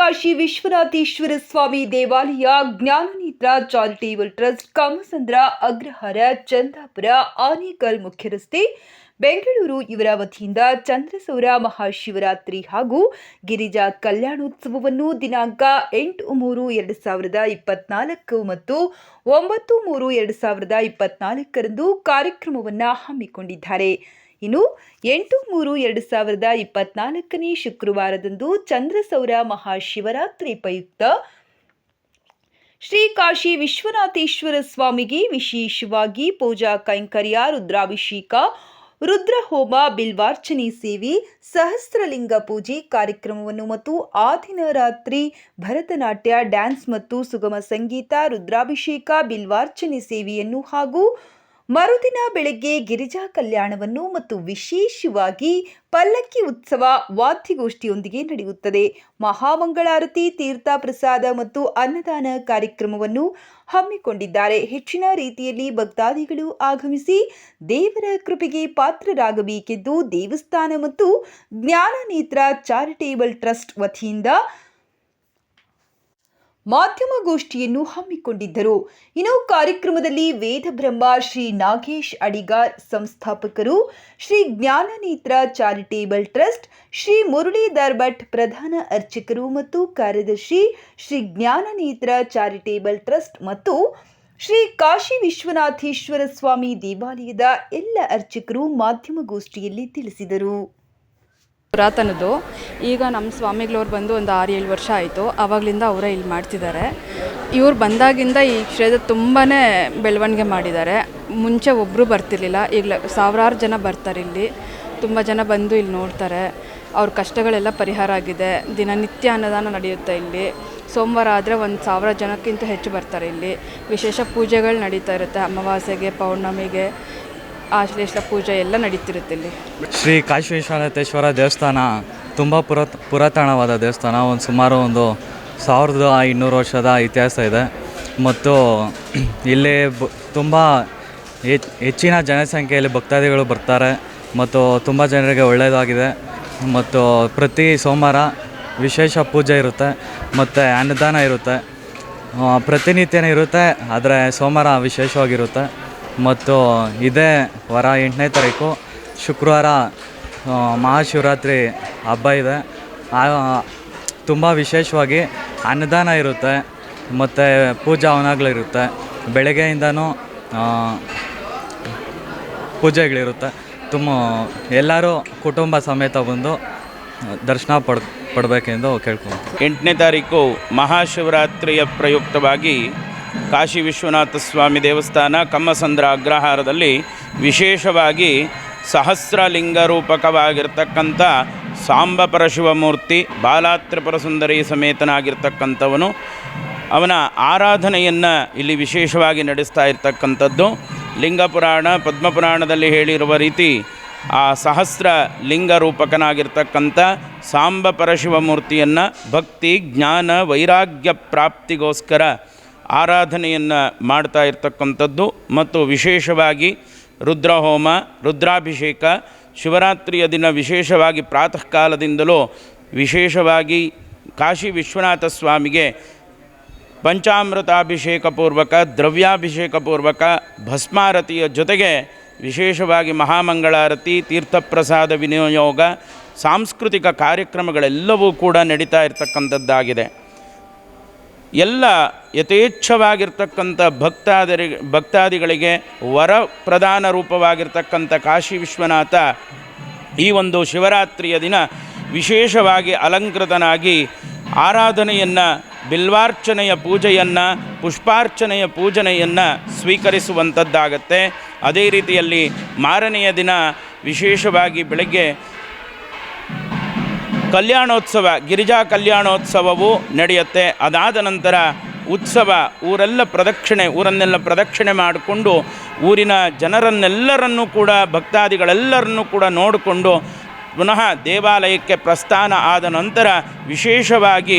ಕಾಶಿ ವಿಶ್ವನಾಥೇಶ್ವರ ಸ್ವಾಮಿ ದೇವಾಲಯ, Jnananetra charitable trust, Kamasandra Agrahara, Chandapura, Anekal ಮುಖ್ಯ ರಸ್ತೆ ಬೆಂಗಳೂರು ಇವರ ವತಿಯಿಂದ ಚಂದ್ರಸೌರ ಮಹಾಶಿವರಾತ್ರಿ ಹಾಗೂ ಗಿರಿಜಾ ಕಲ್ಯಾಣೋತ್ಸವವನ್ನು ದಿನಾಂಕ ಎಂಟು ಮೂರು ಎರಡು ಸಾವಿರದ ಇಪ್ಪತ್ನಾಲ್ಕು ಮತ್ತು ಒಂಬತ್ತು ಮೂರು ಎರಡು ಸಾವಿರದ ಇಪ್ಪತ್ನಾಲ್ಕರಂದು ಕಾರ್ಯಕ್ರಮವನ್ನು ಹಮ್ಮಿಕೊಂಡಿದ್ದಾರೆ. ಇನ್ನು ಎಂಟು ಮೂರು ಎರಡು ಸಾವಿರದ ಇಪ್ಪತ್ನಾಲ್ಕನೇ ಶುಕ್ರವಾರದಂದು ಚಂದ್ರಸೌರ ಮಹಾಶಿವರಾತ್ರಿ ಪ್ರಯುಕ್ತ ಶ್ರೀ ಕಾಶಿ ವಿಶ್ವನಾಥೇಶ್ವರ ಸ್ವಾಮಿಗೆ ವಿಶೇಷವಾಗಿ ಪೂಜಾ ಕೈಂಕರ್ಯ, ರುದ್ರಾಭಿಷೇಕ, ರುದ್ರಹೋಮ, ಬಿಲ್ವಾರ್ಚನೆ ಸೇವೆ, ಸಹಸ್ರಲಿಂಗ ಪೂಜೆ ಕಾರ್ಯಕ್ರಮವನ್ನು ಮತ್ತು ಆ ದಿನ ರಾತ್ರಿ ಭರತನಾಟ್ಯ, ಡ್ಯಾನ್ಸ್ ಮತ್ತು ಸುಗಮ ಸಂಗೀತ, ರುದ್ರಾಭಿಷೇಕ, ಬಿಲ್ವಾರ್ಚನೆ ಸೇವೆಯನ್ನು ಹಾಗೂ ಮರುದಿನ ಬೆಳಗ್ಗೆ ಗಿರಿಜಾ ಕಲ್ಯಾಣವನ್ನು ಮತ್ತು ವಿಶೇಷವಾಗಿ ಪಲ್ಲಕ್ಕಿ ಉತ್ಸವ ವಾದ್ಯಗೋಷ್ಠಿಯೊಂದಿಗೆ ನಡೆಯುತ್ತದೆ. ಮಹಾಮಂಗಳಾರತಿ ತೀರ್ಥ ಪ್ರಸಾದ ಮತ್ತು ಅನ್ನದಾನ ಕಾರ್ಯಕ್ರಮವನ್ನು ಹಮ್ಮಿಕೊಂಡಿದ್ದಾರೆ. ಹೆಚ್ಚಿನ ರೀತಿಯಲ್ಲಿ ಭಕ್ತಾದಿಗಳು ಆಗಮಿಸಿ ದೇವರ ಕೃಪೆಗೆ ಪಾತ್ರರಾಗಬೇಕೆಂದು ದೇವಸ್ಥಾನ ಮತ್ತು ಜ್ಞಾನನೇತ್ರ ಚಾರಿಟೇಬಲ್ ಟ್ರಸ್ಟ್ ವತಿಯಿಂದ ಮಾಧ್ಯಮಗೋಷ್ಠಿಯನ್ನು ಹಮ್ಮಿಕೊಂಡಿದ್ದರು. ಇನ್ನು ಕಾರ್ಯಕ್ರಮದಲ್ಲಿ ವೇದಬ್ರಹ್ಮ ಶ್ರೀ ನಾಗೇಶ್ ಅಡಿಗಾರ್ ಸಂಸ್ಥಾಪಕರು, ಶ್ರೀ ಜ್ಞಾನನೇತ್ರ ಚಾರಿಟೇಬಲ್ ಟ್ರಸ್ಟ್, ಶ್ರೀ ಮುರಳೀಧರ್ ಭಟ್ ಪ್ರಧಾನ ಅರ್ಚಕರು ಮತ್ತು ಕಾರ್ಯದರ್ಶಿ, ಶ್ರೀ ಜ್ಞಾನನೇತ್ರ ಚಾರಿಟೇಬಲ್ ಟ್ರಸ್ಟ್ ಮತ್ತು ಶ್ರೀ ಕಾಶಿ ವಿಶ್ವನಾಥೇಶ್ವರ ಸ್ವಾಮಿ ದೇವಾಲಯದ ಎಲ್ಲ ಅರ್ಚಕರು ಮಾಧ್ಯಮಗೋಷ್ಠಿಯಲ್ಲಿ ತಿಳಿಸಿದರು. ಪುರಾತನದ್ದು. ಈಗ ನಮ್ಮ ಸ್ವಾಮಿಗಳವ್ರು ಬಂದು ಒಂದು ಆರು ಏಳು ವರ್ಷ ಆಯಿತು. ಆವಾಗಲಿಂದ ಅವರೇ ಇಲ್ಲಿ ಮಾಡ್ತಿದ್ದಾರೆ. ಇವ್ರು ಬಂದಾಗಿಂದ ಈ ಕ್ಷೇತ್ರ ತುಂಬಾ ಬೆಳವಣಿಗೆ ಮಾಡಿದ್ದಾರೆ. ಮುಂಚೆ ಒಬ್ಬರು ಬರ್ತಿರ್ಲಿಲ್ಲ. ಈಗ ಸಾವಿರಾರು ಜನ ಬರ್ತಾರೆ ಇಲ್ಲಿ. ತುಂಬ ಜನ ಬಂದು ಇಲ್ಲಿ ನೋಡ್ತಾರೆ. ಅವ್ರ ಕಷ್ಟಗಳೆಲ್ಲ ಪರಿಹಾರ ಆಗಿದೆ. ದಿನನಿತ್ಯ ಅನ್ನದಾನ ನಡೆಯುತ್ತೆ ಇಲ್ಲಿ. ಸೋಮವಾರ ಆದರೆ ಒಂದು ಸಾವಿರ ಜನಕ್ಕಿಂತ ಹೆಚ್ಚು ಬರ್ತಾರೆ ಇಲ್ಲಿ. ವಿಶೇಷ ಪೂಜೆಗಳು ನಡೀತಾ ಇರುತ್ತೆ. ಅಮಾವಾಸ್ಯೆಗೆ, ಪೌರ್ಣಮಿಗೆ. ಆಶ್ಲೇಷ ಪೂಜೆ ಎಲ್ಲ ನಡೀತಿರುತ್ತೆ ಇಲ್ಲಿ. ಶ್ರೀ ಕಾಶಿ ವಿಶ್ವನಾಥೇಶ್ವರ ದೇವಸ್ಥಾನ ತುಂಬ ಪುರಾತ ಪುರಾತನವಾದ ದೇವಸ್ಥಾನ. ಒಂದು ಸುಮಾರು ಒಂದು ಸಾವಿರದ ಇನ್ನೂರು ವರ್ಷದ ಇತಿಹಾಸ ಇದೆ. ಮತ್ತು ಇಲ್ಲಿ ಬ ತುಂಬ ಹೆಚ್ ಹೆಚ್ಚಿನ ಜನಸಂಖ್ಯೆಯಲ್ಲಿ ಭಕ್ತಾದಿಗಳು ಬರ್ತಾರೆ. ಮತ್ತು ತುಂಬ ಜನರಿಗೆ ಒಳ್ಳೆಯದಾಗಿದೆ. ಮತ್ತು ಪ್ರತಿ ಸೋಮವಾರ ವಿಶೇಷ ಪೂಜೆ ಇರುತ್ತೆ. ಮತ್ತು ಅನ್ನದಾನ ಇರುತ್ತೆ. ಪ್ರತಿನಿತ್ಯನೇ ಇರುತ್ತೆ. ಆದರೆ ಸೋಮವಾರ ವಿಶೇಷವಾಗಿರುತ್ತೆ. ಮತ್ತು ಇದೇ ವರ ಎಂಟನೇ ತಾರೀಕು ಶುಕ್ರವಾರ ಮಹಾಶಿವರಾತ್ರಿ ಹಬ್ಬ ಇದೆ. ತುಂಬ ವಿಶೇಷವಾಗಿ ಅನ್ನದಾನ ಇರುತ್ತೆ ಮತ್ತು ಪೂಜಾ ಹವನಗಳಿರುತ್ತೆ ಬೆಳಗ್ಗೆಯಿಂದನೂ ಪೂಜೆಗಳಿರುತ್ತೆ. ತುಂಬ, ಎಲ್ಲರೂ ಕುಟುಂಬ ಸಮೇತ ಬಂದು ದರ್ಶನ ಪಡ್, ಪಡಬೇಕೆಂದು ಕೇಳ್ಕೊಂಡು ಎಂಟನೇ ತಾರೀಕು ಮಹಾಶಿವರಾತ್ರಿಯ ಪ್ರಯುಕ್ತವಾಗಿ ಕಾಶಿ ವಿಶ್ವನಾಥ ಸ್ವಾಮಿ ದೇವಸ್ಥಾನ ಕಮ್ಮಸಂದ್ರ ಅಗ್ರಹಾರದಲ್ಲಿ ವಿಶೇಷವಾಗಿ ಸಹಸ್ರಲಿಂಗ ರೂಪಕವಾಗಿರ್ತಕ್ಕಂಥ ಸಾಂಬ ಪರಶಿವಮೂರ್ತಿ ಬಾಲಾತ್ರಿಪುರ ಸುಂದರಿ ಸಮೇತನಾಗಿರ್ತಕ್ಕಂಥವನು. ಅವನ ಆರಾಧನೆಯನ್ನು ಇಲ್ಲಿ ವಿಶೇಷವಾಗಿ ನಡೆಸ್ತಾ ಇರ್ತಕ್ಕಂಥದ್ದು. ಲಿಂಗಪುರಾಣ, ಪದ್ಮಪುರಾಣದಲ್ಲಿ ಹೇಳಿರುವ ರೀತಿ ಆ ಸಹಸ್ರ ಲಿಂಗ ರೂಪಕನಾಗಿರ್ತಕ್ಕಂಥ ಸಾಂಬ ಪರಶಿವಮೂರ್ತಿಯನ್ನು ಭಕ್ತಿ, ಜ್ಞಾನ, ವೈರಾಗ್ಯ ಪ್ರಾಪ್ತಿಗೋಸ್ಕರ ಆರಾಧನೆಯನ್ನು ಮಾಡ್ತಾ ಇರ್ತಕ್ಕಂಥದ್ದು ಮತ್ತು ವಿಶೇಷವಾಗಿ ರುದ್ರಹೋಮ, ರುದ್ರಾಭಿಷೇಕ, ಶಿವರಾತ್ರಿಯ ದಿನ ವಿಶೇಷವಾಗಿ ಪ್ರಾತಃ ಕಾಲದಿಂದಲೂ ವಿಶೇಷವಾಗಿ ಕಾಶಿ ವಿಶ್ವನಾಥ ಸ್ವಾಮಿಗೆ ಪಂಚಾಮೃತಾಭಿಷೇಕ ಪೂರ್ವಕ, ದ್ರವ್ಯಾಭಿಷೇಕ ಪೂರ್ವಕ, ಭಸ್ಮಾರತಿಯ ಜೊತೆಗೆ ವಿಶೇಷವಾಗಿ ಮಹಾಮಂಗಳಾರತಿ, ತೀರ್ಥಪ್ರಸಾದ ವಿನಿಯೋಗ, ಸಾಂಸ್ಕೃತಿಕ ಕಾರ್ಯಕ್ರಮಗಳೆಲ್ಲವೂ ಕೂಡ ನಡೀತಾ ಇರತಕ್ಕಂಥದ್ದಾಗಿದೆ. ಎಲ್ಲ ಯಥೇಚ್ಛವಾಗಿರ್ತಕ್ಕಂಥ ಭಕ್ತಾದರಿ, ಭಕ್ತಾದಿಗಳಿಗೆ ವರ ಪ್ರಧಾನ ರೂಪವಾಗಿರ್ತಕ್ಕಂಥ ಕಾಶಿ ವಿಶ್ವನಾಥ ಈ ಒಂದು ಶಿವರಾತ್ರಿಯ ದಿನ ವಿಶೇಷವಾಗಿ ಅಲಂಕೃತನಾಗಿ ಆರಾಧನೆಯನ್ನು, ಬಿಲ್ವಾರ್ಚನೆಯ ಪೂಜೆಯನ್ನು, ಪುಷ್ಪಾರ್ಚನೆಯ ಪೂಜನೆಯನ್ನು ಸ್ವೀಕರಿಸುವಂಥದ್ದಾಗತ್ತೆ. ಅದೇ ರೀತಿಯಲ್ಲಿ ಮಾರನೆಯ ದಿನ ವಿಶೇಷವಾಗಿ ಬೆಳಗ್ಗೆ ಕಲ್ಯಾಣೋತ್ಸವ, ಗಿರಿಜಾ ಕಲ್ಯಾಣೋತ್ಸವವು ನಡೆಯುತ್ತೆ. ಅದಾದ ನಂತರ ಉತ್ಸವ, ಊರೆಲ್ಲ ಪ್ರದಕ್ಷಿಣೆ, ಊರನ್ನೆಲ್ಲ ಪ್ರದಕ್ಷಿಣೆ ಮಾಡಿಕೊಂಡು ಊರಿನ ಜನರನ್ನೆಲ್ಲರನ್ನೂ ಕೂಡ, ಭಕ್ತಾದಿಗಳೆಲ್ಲರನ್ನೂ ಕೂಡ ನೋಡಿಕೊಂಡು ಪುನಃ ದೇವಾಲಯಕ್ಕೆ ಪ್ರಸ್ಥಾನ ಆದ ನಂತರ ವಿಶೇಷವಾಗಿ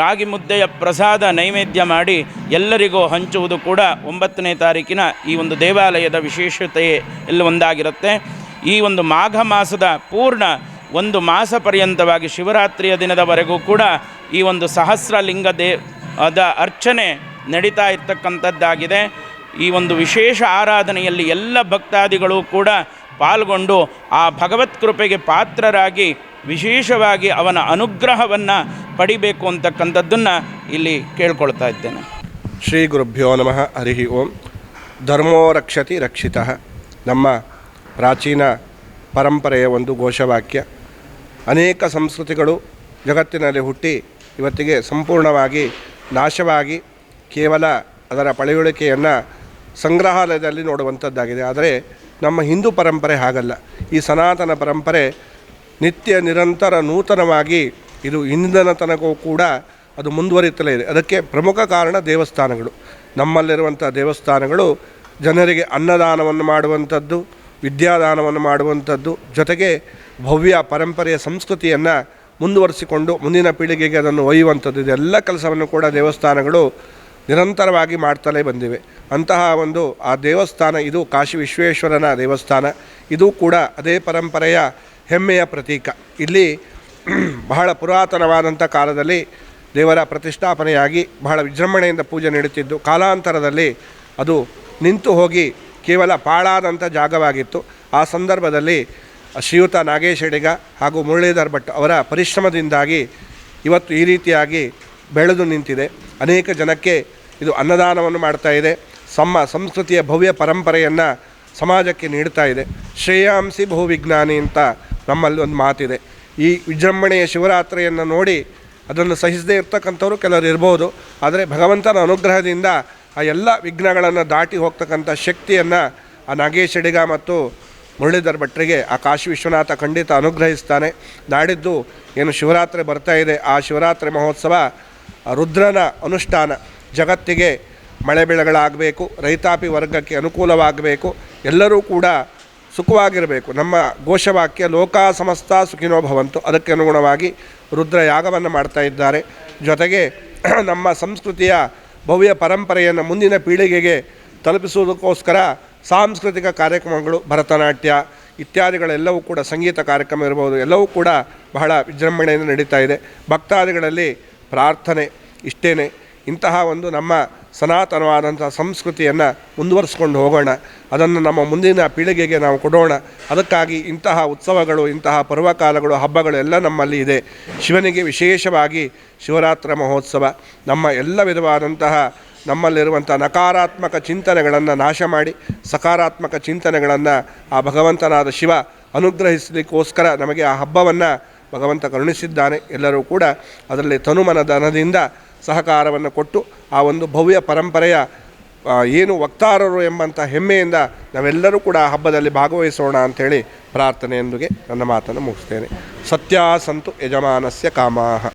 ರಾಗಿ ಮುದ್ದೆಯ ಪ್ರಸಾದ ನೈವೇದ್ಯ ಮಾಡಿ ಎಲ್ಲರಿಗೂ ಹಂಚುವುದು ಕೂಡ ಒಂಬತ್ತನೇ ತಾರೀಕಿನ ಈ ಒಂದು ದೇವಾಲಯದ ವಿಶೇಷತೆ ಎಲ್ಲ ಒಂದಾಗಿರುತ್ತೆ. ಈ ಒಂದು ಮಾಘ ಮಾಸದ ಪೂರ್ಣ ಒಂದು ಮಾಸ ಪರ್ಯಂತವಾಗಿ ಶಿವರಾತ್ರಿಯ ದಿನದವರೆಗೂ ಕೂಡ ಈ ಒಂದು ಸಹಸ್ರಲಿಂಗ ದೇ ಅದ ಅರ್ಚನೆ ನಡೀತಾ ಇರ್ತಕ್ಕಂಥದ್ದಾಗಿದೆ. ಈ ಒಂದು ವಿಶೇಷ ಆರಾಧನೆಯಲ್ಲಿ ಎಲ್ಲ ಭಕ್ತಾದಿಗಳು ಕೂಡ ಪಾಲ್ಗೊಂಡು ಆ ಭಗವತ್ ಕೃಪೆಗೆ ಪಾತ್ರರಾಗಿ ವಿಶೇಷವಾಗಿ ಅವನ ಅನುಗ್ರಹವನ್ನು ಪಡಿಬೇಕು ಅಂತಕ್ಕಂಥದ್ದನ್ನು ಇಲ್ಲಿ ಕೇಳ್ಕೊಳ್ತಾ ಇದ್ದೇನೆ. ಶ್ರೀ ಗುರುಭ್ಯೋ ನಮಃ, ಹರಿ ಓಂ. ಧರ್ಮೋ ರಕ್ಷತಿ ರಕ್ಷಿತ. ನಮ್ಮ ಪ್ರಾಚೀನ ಪರಂಪರೆಯ ಒಂದು ಘೋಷವಾಕ್ಯ. ಅನೇಕ ಸಂಸ್ಕೃತಿಗಳು ಜಗತ್ತಿನಲ್ಲಿ ಹುಟ್ಟಿ ಇವತ್ತಿಗೆ ಸಂಪೂರ್ಣವಾಗಿ ನಾಶವಾಗಿ ಕೇವಲ ಅದರ ಪಳೆಯುಳಿಕೆಯನ್ನು ಸಂಗ್ರಹಾಲಯದಲ್ಲಿ ನೋಡುವಂಥದ್ದಾಗಿದೆ. ಆದರೆ ನಮ್ಮ ಹಿಂದೂ ಪರಂಪರೆ ಹಾಗಲ್ಲ. ಈ ಸನಾತನ ಪರಂಪರೆ ನಿತ್ಯ ನಿರಂತರ ನೂತನವಾಗಿ ಇದು ಇಂದಿನ ತನಕವೂ ಕೂಡ ಅದು ಮುಂದುವರಿಯುತ್ತಲೇ ಇದೆ. ಅದಕ್ಕೆ ಪ್ರಮುಖ ಕಾರಣ ದೇವಸ್ಥಾನಗಳು. ನಮ್ಮಲ್ಲಿರುವಂಥ ದೇವಸ್ಥಾನಗಳು ಜನರಿಗೆ ಅನ್ನದಾನವನ್ನು ಮಾಡುವಂಥದ್ದು, ವಿದ್ಯಾದಾನವನ್ನು ಮಾಡುವಂಥದ್ದು, ಜೊತೆಗೆ ಭವ್ಯ ಪರಂಪರೆಯ ಸಂಸ್ಕೃತಿಯನ್ನು ಮುಂದುವರಿಸಿಕೊಂಡು ಮುಂದಿನ ಪೀಳಿಗೆಗೆ ಅದನ್ನು ಒಯ್ಯುವಂಥದ್ದು. ಇದೆಲ್ಲ ಕೆಲಸವನ್ನು ಕೂಡ ದೇವಸ್ಥಾನಗಳು ನಿರಂತರವಾಗಿ ಮಾಡ್ತಲೇ ಬಂದಿವೆ. ಅಂತಹ ಒಂದು ಆ ದೇವಸ್ಥಾನ, ಇದು ಕಾಶಿ ವಿಶ್ವೇಶ್ವರನ ದೇವಸ್ಥಾನ. ಇದು ಕೂಡ ಅದೇ ಪರಂಪರೆಯ ಹೆಮ್ಮೆಯ ಪ್ರತೀಕ. ಇಲ್ಲಿ ಬಹಳ ಪುರಾತನವಾದಂಥ ಕಾಲದಲ್ಲಿ ದೇವರ ಪ್ರತಿಷ್ಠಾಪನೆಯಾಗಿ ಬಹಳ ವಿಜೃಂಭಣೆಯಿಂದ ಪೂಜೆ ನಡೀತಿದ್ದು ಕಾಲಾಂತರದಲ್ಲಿ ಅದು ನಿಂತು ಹೋಗಿ ಕೇವಲ ಪಾಳಾದಂಥ ಜಾಗವಾಗಿತ್ತು. ಆ ಸಂದರ್ಭದಲ್ಲಿ ಶ್ರೀಯುತ ನಾಗೇಶ್ ಹೆಡಿಗ ಹಾಗೂ ಮುರಳೀಧರ್ ಭಟ್ ಅವರ ಪರಿಶ್ರಮದಿಂದಾಗಿ ಇವತ್ತು ಈ ರೀತಿಯಾಗಿ ಬೆಳೆದು ನಿಂತಿದೆ. ಅನೇಕ ಜನಕ್ಕೆ ಇದು ಅನ್ನದಾನವನ್ನು ಮಾಡ್ತಾ ಇದೆ. ನಮ್ಮ ಸಂಸ್ಕೃತಿಯ ಭವ್ಯ ಪರಂಪರೆಯನ್ನು ಸಮಾಜಕ್ಕೆ ನೀಡ್ತಾ ಇದೆ. ಶ್ರೇಯಾಂಸಿ ಬಹುವಿಜ್ಞಾನಿ ಅಂತ ನಮ್ಮಲ್ಲಿ ಒಂದು ಮಾತಿದೆ. ಈ ವಿಜೃಂಭಣೆಯ ಶಿವರಾತ್ರಿಯನ್ನು ನೋಡಿ ಅದನ್ನು ಸಹಿಸದೇ ಇರ್ತಕ್ಕಂಥವ್ರು ಕೆಲವರು ಇರ್ಬೋದು. ಆದರೆ ಭಗವಂತನ ಅನುಗ್ರಹದಿಂದ ಆ ಎಲ್ಲ ವಿಘ್ನಗಳನ್ನು ದಾಟಿ ಹೋಗ್ತಕ್ಕಂಥ ಶಕ್ತಿಯನ್ನು ಆ ನಾಗೇಶ್ ಅಡಿಗ ಮತ್ತು ಮುರಳೀಧರ್ ಭಟ್ರಿಗೆ ಆ ಕಾಶಿ ವಿಶ್ವನಾಥ ಖಂಡಿತ ಅನುಗ್ರಹಿಸ್ತಾನೆ. ನಾಡಿದ್ದು ಏನು ಶಿವರಾತ್ರಿ ಬರ್ತಾ ಇದೆ, ಆ ಶಿವರಾತ್ರಿ ಮಹೋತ್ಸವ ರುದ್ರನ ಅನುಷ್ಠಾನ. ಜಗತ್ತಿಗೆ ಮಳೆ ಬೆಳೆಗಳಾಗಬೇಕು, ರೈತಾಪಿ ವರ್ಗಕ್ಕೆ ಅನುಕೂಲವಾಗಬೇಕು, ಎಲ್ಲರೂ ಕೂಡ ಸುಖವಾಗಿರಬೇಕು. ನಮ್ಮ ಘೋಷವಾಕ್ಯ, ಲೋಕ ಸಮಸ್ತ ಸುಖಿನೋ ಭವಂತು. ಅದಕ್ಕೆ ಅನುಗುಣವಾಗಿ ರುದ್ರ ಯಾಗವನ್ನು ಮಾಡ್ತಾ ಇದ್ದಾರೆ. ಜೊತೆಗೆ ನಮ್ಮ ಸಂಸ್ಕೃತಿಯ ಭವ್ಯ ಪರಂಪರೆಯನ್ನು ಮುಂದಿನ ಪೀಳಿಗೆಗೆ ತಲುಪಿಸುವುದಕ್ಕೋಸ್ಕರ ಸಾಂಸ್ಕೃತಿಕ ಕಾರ್ಯಕ್ರಮಗಳು, ಭರತನಾಟ್ಯ ಇತ್ಯಾದಿಗಳೆಲ್ಲವೂ ಕೂಡ ಸಂಗೀತ ಕಾರ್ಯಕ್ರಮ ಇರ್ಬೋದು, ಎಲ್ಲವೂ ಕೂಡ ಬಹಳ ವಿಜೃಂಭಣೆಯಿಂದ ನಡೀತಾ ಇದೆ. ಭಕ್ತಾದಿಗಳಲ್ಲಿ ಪ್ರಾರ್ಥನೆ ಇಷ್ಟೇನೆ. ಇಂತಹ ಒಂದು ನಮ್ಮ ಸನಾತನವಾದಂಥ ಸಂಸ್ಕೃತಿಯನ್ನು ಮುಂದುವರಿಸ್ಕೊಂಡು ಹೋಗೋಣ. ಅದನ್ನು ನಮ್ಮ ಮುಂದಿನ ಪೀಳಿಗೆಗೆ ನಾವು ಕೊಡೋಣ. ಅದಕ್ಕಾಗಿ ಇಂತಹ ಉತ್ಸವಗಳು, ಇಂತಹ ಪರ್ವಕಾಲಗಳು ಹಬ್ಬಗಳು ಎಲ್ಲ ನಮ್ಮಲ್ಲಿ ಇದೆ. ಶಿವನಿಗೆ ವಿಶೇಷವಾಗಿ ಶಿವರಾತ್ರಿ ಮಹೋತ್ಸವ. ನಮ್ಮ ಎಲ್ಲ ವಿಧವಾದಂತಹ ನಮ್ಮಲ್ಲಿರುವಂಥ ನಕಾರಾತ್ಮಕ ಚಿಂತನೆಗಳನ್ನು ನಾಶ ಮಾಡಿ, ಸಕಾರಾತ್ಮಕ ಚಿಂತನೆಗಳನ್ನು ಆ ಭಗವಂತನಾದ ಶಿವ ಅನುಗ್ರಹಿಸಲಿಕ್ಕೋಸ್ಕರ ನಮಗೆ ಆ ಹಬ್ಬವನ್ನು ಭಗವಂತ ಕರುಣಿಸಿದ್ದಾನೆ. ಎಲ್ಲರೂ ಕೂಡ ಅದರಲ್ಲಿ ತನುಮನ ಧನದಿಂದ ಸಹಕಾರವನ್ನು ಕೊಟ್ಟು ಆ ಒಂದು ಭವ್ಯ ಪರಂಪರೆಯ ಏನು ವಕ್ತಾರರು ಎಂಬಂಥ ಹೆಮ್ಮೆಯಿಂದ ನಾವೆಲ್ಲರೂ ಕೂಡ ಆ ಹಬ್ಬದಲ್ಲಿ ಭಾಗವಹಿಸೋಣ ಅಂಥೇಳಿ ಪ್ರಾರ್ಥನೆಯೊಂದಿಗೆ ನನ್ನ ಮಾತನ್ನು ಮುಗಿಸ್ತೇನೆ. ಸತ್ಯಾಸಂತು ಯಜಮಾನಸ್ಯ ಕಾಮಾಹ.